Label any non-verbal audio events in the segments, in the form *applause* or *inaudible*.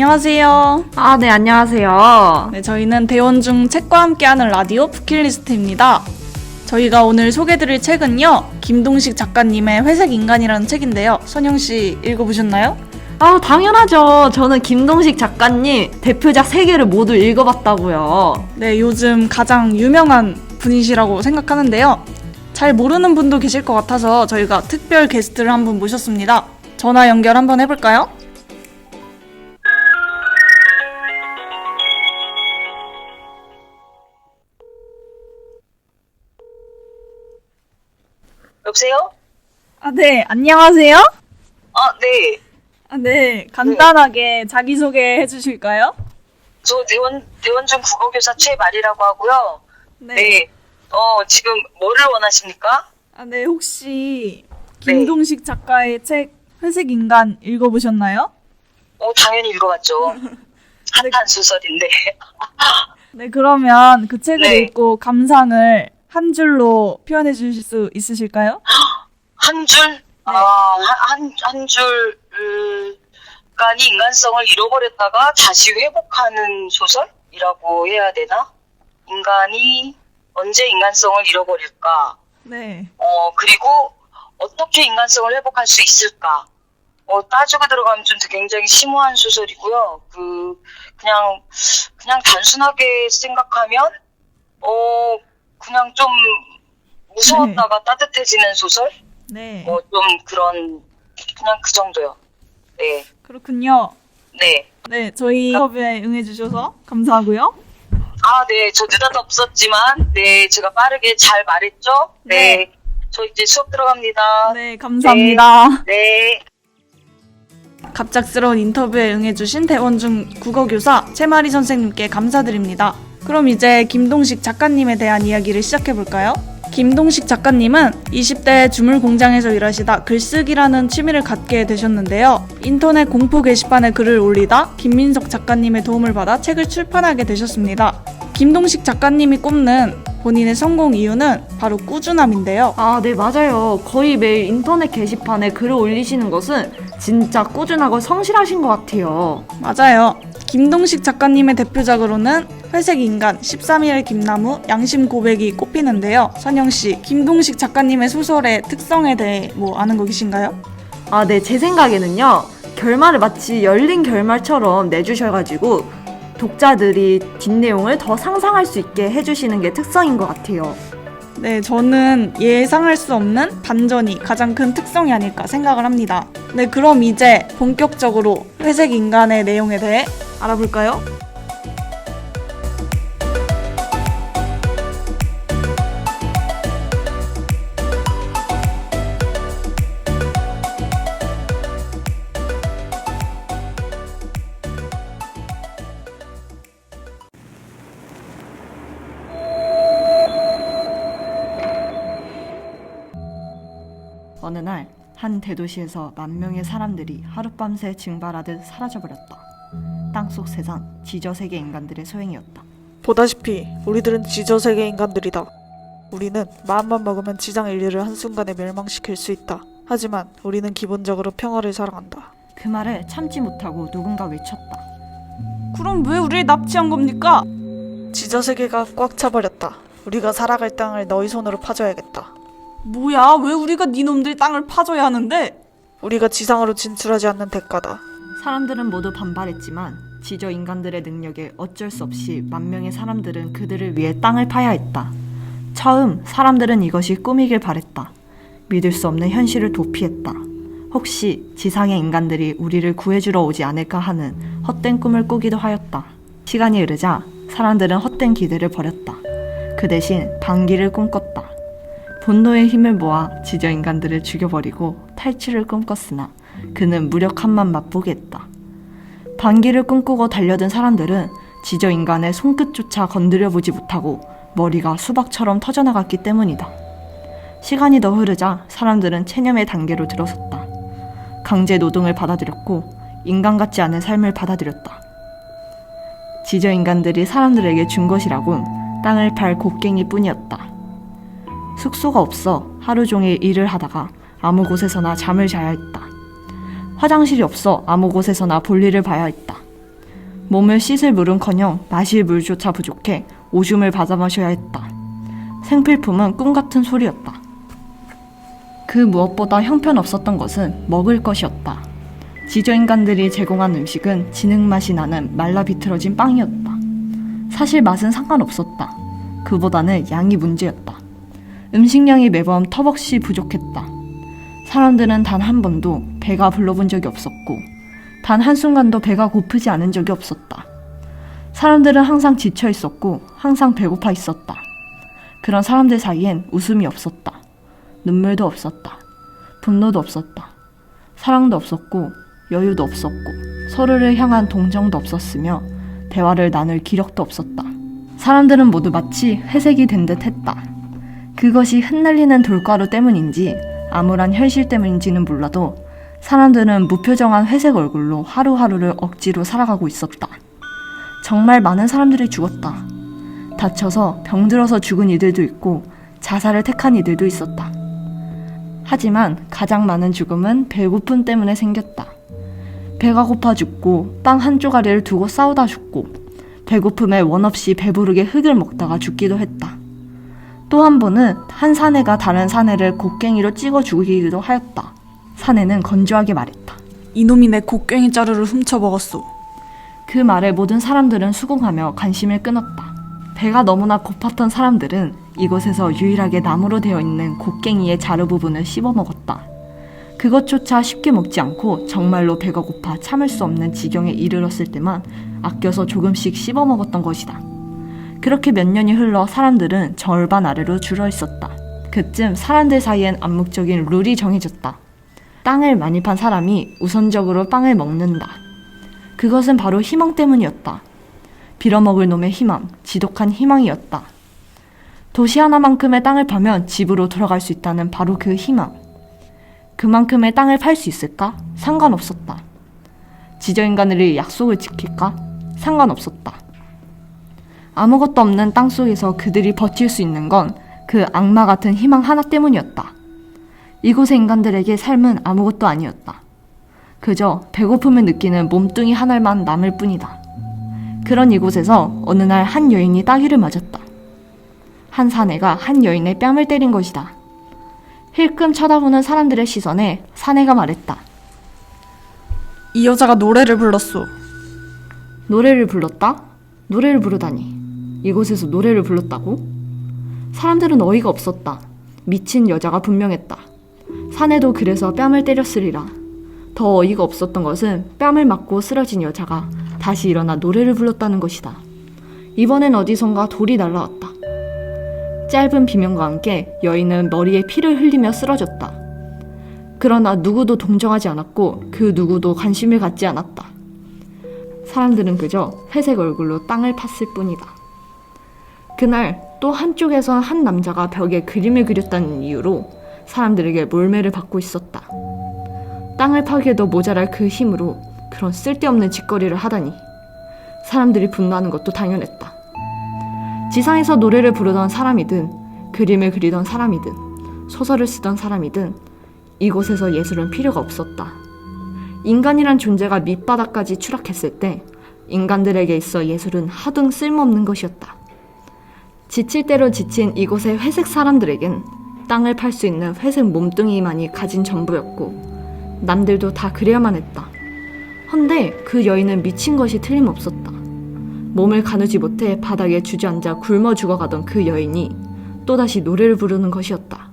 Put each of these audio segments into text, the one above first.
안녕하세요. 아, 네, 안녕하세요. 네, 저희는 대원 중 책과 함께하는 라디오 부킷리스트입니다. 저희가 오늘 소개드릴 책은요, 김동식 작가님의 회색 인간이라는 책인데요. 선영 씨 읽어보셨나요? 아, 당연하죠. 저는 김동식 작가님 대표작 3개를 모두 읽어봤다고요. 네, 요즘 가장 유명한 분이시라고 생각하는데요. 잘 모르는 분도 계실 것 같아서 저희가 특별 게스트를 한 분 모셨습니다. 전화 연결 한번 해볼까요? 여보세요? 아, 네, 안녕하세요. 아, 네. 아, 네, 간단하게 자기소개 해주실까요? 저 대원, 대원중 국어교사 최말이라고 하고요. 네. 네. 어, 지금 뭐를 원하십니까? 아, 네, 혹시 김동식 작가의 책 회색 인간 읽어보셨나요? 어, 당연히 읽어봤죠. *laughs* 핫한 소설인데. 네, 그러면 그 책을 네. 읽고 감상을 한 줄로 표현해 주실 수 있으실까요? 한 줄? 아, 한, 한 줄, 음, 간이 인간성을 잃어버렸다가 다시 회복하는 소설이라고 해야 되나? 인간이 언제 인간성을 잃어버릴까? 네. 어, 그리고 어떻게 인간성을 회복할 수 있을까? 어, 따지고 들어가면 좀 굉장히 심오한 소설이고요. 그, 그냥, 그냥 단순하게 생각하면, 어, 그냥 좀 무서웠다가 따뜻해지는 소설? 네. 어, 좀 그런, 그냥 그 정도요. 네, 그렇군요. 네. 네, 저희 인터뷰에 응해주셔서 감사하고요. 아, 네, 저 느닷없었지만, 네, 제가 빠르게 잘 말했죠? 네. 네. 저 이제 수업 들어갑니다. 네, 감사합니다. 네. 갑작스러운 인터뷰에 응해주신 대원중 국어교사 최마리 선생님께 감사드립니다. 그럼 이제 김동식 작가님에 대한 이야기를 시작해 볼까요? 김동식 작가님은 20대 주물 공장에서 일하시다 글쓰기라는 취미를 갖게 되셨는데요. 인터넷 공포 게시판에 글을 올리다 김민석 작가님의 도움을 받아 책을 출판하게 되셨습니다. 김동식 작가님이 꼽는 본인의 성공 이유는 바로 꾸준함인데요. 아, 네, 맞아요. 거의 매일 인터넷 게시판에 글을 올리시는 것은 진짜 꾸준하고 성실하신 것 같아요. 맞아요. 김동식 작가님의 대표작으로는 회색 인간, 13일 김나무, 양심 고백이 꼽히는데요. 선영 씨, 김동식 작가님의 소설의 특성에 대해 뭐 아는 거 계신가요? 아, 네, 제 생각에는요. 결말을 마치 열린 결말처럼 내주셔가지고 독자들이 뒷내용을 더 상상할 수 있게 해주시는 게 특성인 것 같아요. 네, 저는 예상할 수 없는 반전이 가장 큰 특성이 아닐까 생각을 합니다. 네, 그럼 이제 본격적으로 회색 인간의 내용에 대해 알아볼까요? 어느 날 한 대도시에서 만 명의 사람들이 하룻밤새 증발하듯 사라져버렸다. 땅속 세상 지저세계 인간들의 소행이었다. 보다시피 우리들은 지저세계 인간들이다. 우리는 마음만 먹으면 지상 인류를 한순간에 멸망시킬 수 있다. 하지만 우리는 기본적으로 평화를 사랑한다. 그 말을 참지 못하고 누군가 외쳤다. 그럼 왜 우리를 납치한 겁니까? 지저세계가 꽉 차버렸다. 우리가 살아갈 땅을 너희 손으로 파줘야겠다. 뭐야, 왜 우리가 네 놈들 땅을 파줘야 하는데? 우리가 지상으로 진출하지 않는 대가다. 사람들은 모두 반발했지만 지저 인간들의 능력에 어쩔 수 없이 만 명의 사람들은 그들을 위해 땅을 파야 했다. 처음 사람들은 이것이 꿈이길 바랬다. 믿을 수 없는 현실을 도피했다. 혹시 지상의 인간들이 우리를 구해주러 오지 않을까 하는 헛된 꿈을 꾸기도 하였다. 시간이 흐르자 사람들은 헛된 기대를 버렸다. 그 대신 반기를 꿈꿨다. 분노의 힘을 모아 지저 인간들을 죽여버리고 탈출을 꿈꿨으나 그는 무력함만 맛보게 했다. 반기를 꿈꾸고 달려든 사람들은 지저 인간의 손끝조차 건드려 보지 못하고 머리가 수박처럼 터져나갔기 때문이다. 시간이 더 흐르자 사람들은 체념의 단계로 들어섰다. 강제 노동을 받아들였고 인간 같지 않은 삶을 받아들였다. 지저 인간들이 사람들에게 준 것이라곤 땅을 팔 곡괭이 뿐이었다. 숙소가 없어 하루 종일 일을 하다가 아무 곳에서나 잠을 자야 했다. 화장실이 없어 아무 곳에서나 볼일을 봐야 했다. 몸을 씻을 물은커녕 마실 물조차 부족해 오줌을 받아 마셔야 했다. 생필품은 꿈 같은 소리였다. 그 무엇보다 형편없었던 것은 먹을 것이었다. 지저인간들이 제공한 음식은 진흙 맛이 나는 말라 비틀어진 빵이었다. 사실 맛은 상관없었다. 그보다는 양이 문제였다. 음식량이 매번 턱없이 부족했다. 사람들은 단 한 번도 배가 불러본 적이 없었고, 단 한순간도 배가 고프지 않은 적이 없었다. 사람들은 항상 지쳐 있었고, 항상 배고파 있었다. 그런 사람들 사이엔 웃음이 없었다. 눈물도 없었다. 분노도 없었다. 사랑도 없었고, 여유도 없었고, 서로를 향한 동정도 없었으며, 대화를 나눌 기력도 없었다. 사람들은 모두 마치 회색이 된 듯 했다. 그것이 흩날리는 돌가루 때문인지, 암울한 현실 때문인지는 몰라도, 사람들은 무표정한 회색 얼굴로 하루하루를 억지로 살아가고 있었다. 정말 많은 사람들이 죽었다. 다쳐서 병들어서 죽은 이들도 있고 자살을 택한 이들도 있었다. 하지만 가장 많은 죽음은 배고픔 때문에 생겼다. 배가 고파 죽고 빵한 쪼가리를 두고 싸우다 죽고 배고픔에 원 없이 배부르게 흙을 먹다가 죽기도 했다. 또 한 번은 한 사내가 다른 사내를 곡괭이로 찍어 죽이기도 하였다. 사내는 건조하게 말했다. 이놈이 내 곡괭이 자루를 훔쳐 먹었소. 그 말에 모든 사람들은 수긍하며 관심을 끊었다. 배가 너무나 고팠던 사람들은 이곳에서 유일하게 나무로 되어 있는 곡괭이의 자루 부분을 씹어 먹었다. 그것조차 쉽게 먹지 않고 정말로 배가 고파 참을 수 없는 지경에 이르렀을 때만 아껴서 조금씩 씹어 먹었던 것이다. 그렇게 몇 년이 흘러 사람들은 절반 아래로 줄어 있었다. 그쯤 사람들 사이엔 암묵적인 룰이 정해졌다. 땅을 많이 판 사람이 우선적으로 빵을 먹는다. 그것은 바로 희망 때문이었다. 빌어먹을 놈의 희망, 지독한 희망이었다. 도시 하나만큼의 땅을 파면 집으로 돌아갈 수 있다는 바로 그 희망. 그만큼의 땅을 팔 수 있을까? 상관없었다. 지저인간들이 약속을 지킬까? 상관없었다. 아무것도 없는 땅 속에서 그들이 버틸 수 있는 건 그 악마 같은 희망 하나 때문이었다. 이곳의 인간들에게 삶은 아무것도 아니었다. 그저 배고픔을 느끼는 몸뚱이 하나만 남을 뿐이다. 그런 이곳에서 어느 날 한 여인이 따귀를 맞았다. 한 사내가 한 여인의 뺨을 때린 것이다. 힐끔 쳐다보는 사람들의 시선에 사내가 말했다. 이 여자가 노래를 불렀소. 노래를 불렀다? 노래를 부르다니. 이곳에서 노래를 불렀다고? 사람들은 어이가 없었다. 미친 여자가 분명했다. 사내도 그래서 뺨을 때렸으리라. 더 어이가 없었던 것은 뺨을 맞고 쓰러진 여자가 다시 일어나 노래를 불렀다는 것이다. 이번엔 어디선가 돌이 날라왔다. 짧은 비명과 함께 여인은 머리에 피를 흘리며 쓰러졌다. 그러나 누구도 동정하지 않았고 그 누구도 관심을 갖지 않았다. 사람들은 그저 회색 얼굴로 땅을 팠을 뿐이다. 그날 또 한쪽에선 한 남자가 벽에 그림을 그렸다는 이유로 사람들에게 몰매를 받고 있었다. 땅을 파기에도 모자랄 그 힘으로 그런 쓸데없는 짓거리를 하다니. 사람들이 분노하는 것도 당연했다. 지상에서 노래를 부르던 사람이든 그림을 그리던 사람이든 소설을 쓰던 사람이든 이곳에서 예술은 필요가 없었다. 인간이란 존재가 밑바닥까지 추락했을 때 인간들에게 있어 예술은 하등 쓸모없는 것이었다. 지칠 대로 지친 이곳의 회색 사람들에겐 땅을 팔 수 있는 회색 몸뚱이만이 가진 전부였고 남들도 다 그래야만 했다. 헌데 그 여인은 미친 것이 틀림없었다. 몸을 가누지 못해 바닥에 주저앉아 굶어 죽어가던 그 여인이 또다시 노래를 부르는 것이었다.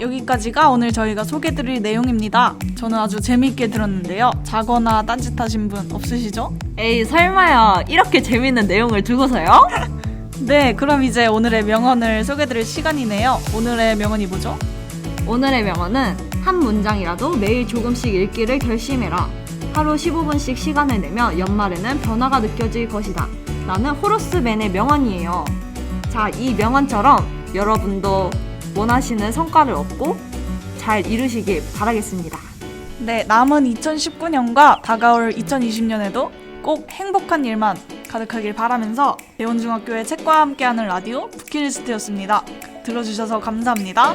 여기까지가 오늘 저희가 소개드릴 내용입니다. 저는 아주 재미있게 들었는데요. 자거나 딴짓하신 분 없으시죠? 에이 설마요 이렇게 재밌는 내용을 두고서요? *laughs* 네, 그럼 이제 오늘의 명언을 소개드릴 시간이네요. 오늘의 명언이 뭐죠? 오늘의 명언은 한 문장이라도 매일 조금씩 읽기를 결심해라. 하루 15분씩 시간을 내며 연말에는 변화가 느껴질 것이다. 라는 호러스맨의 명언이에요. 자, 이 명언처럼 여러분도 원하시는 성과를 얻고 잘 이루시길 바라겠습니다. 네, 남은 2019년과 다가올 2020년에도 꼭 행복한 일만 가득하길 바라면서 대원중학교의 책과 함께하는 라디오 부키리스트였습니다. 들어주셔서 감사합니다.